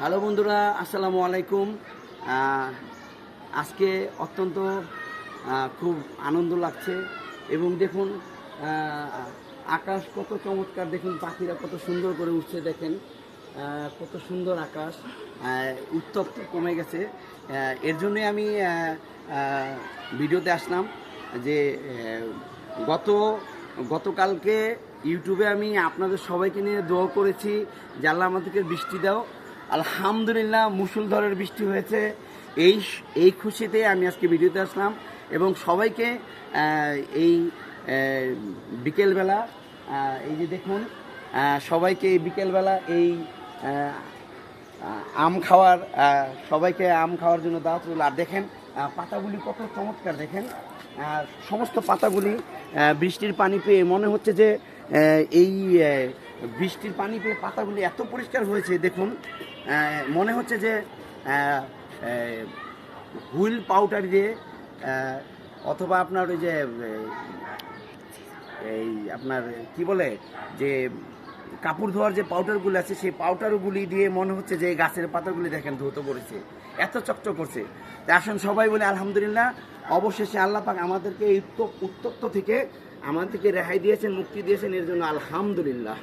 Hello বন্ধুরা, আসসালামু আলাইকুম। আজকে অত্যন্ত খুব আনন্দ লাগছে এবং দেখুন আকাশ কত চমৎকার, দেখুন পাখিরা কত সুন্দর করে উঠছে দেখেন কত সুন্দর আকাশ উত্তপ্ত কমে গেছে। এর জন্যে আমি ভিডিওতে আসলাম যে গত, গতকালকে ইউটিউবে আমি আপনাদের সবাইকে নিয়ে দোয়া করেছি, যে আল্লাহ আমাদেরকে বৃষ্টি দাও আলহামদুলিল্লাহ মুসুলধরের বৃষ্টি হয়েছে। এই এই খুশিতে আমি আজকে ভিডিওতে আসলাম এবং সবাইকে এই বিকেলবেলা এই যে দেখুন সবাইকে এই বিকেলবেলা এই আম খাওয়ার সবাইকে আম খাওয়ার জন্য দাওয়াত রইল আর দেখেন পাতাগুলি কত চমৎকার, দেখেন। সমস্ত পাতাগুলি বৃষ্টির পানি পেয়ে মনে হচ্ছে যে এই বৃষ্টির পানি পেয়ে পাতাগুলি এত পরিষ্কার হয়েছে, দেখুন মনে হচ্ছে যে হুইল পাউডার দিয়ে অথবা আপনার ওই যে এই আপনার কি বলে, যে কাপড় ধোয়ার যে পাউডারগুলো আছে, সেই পাউডারগুলি দিয়ে মনে হচ্ছে যে গাছের পাতাগুলি দেখেন ধুতে পড়েছে এত চকচক করছে। তা আসুন সবাই বলে, আলহামদুলিল্লাহ, অবশেষে আল্লাহ পাক আমাদেরকে এই উত্তপ- উত্তপ্ত থেকে আমাদেরকে রেহাই দিয়েছেন, মুক্তি দিয়েছেন, এর জন্য আলহামদুলিল্লাহ।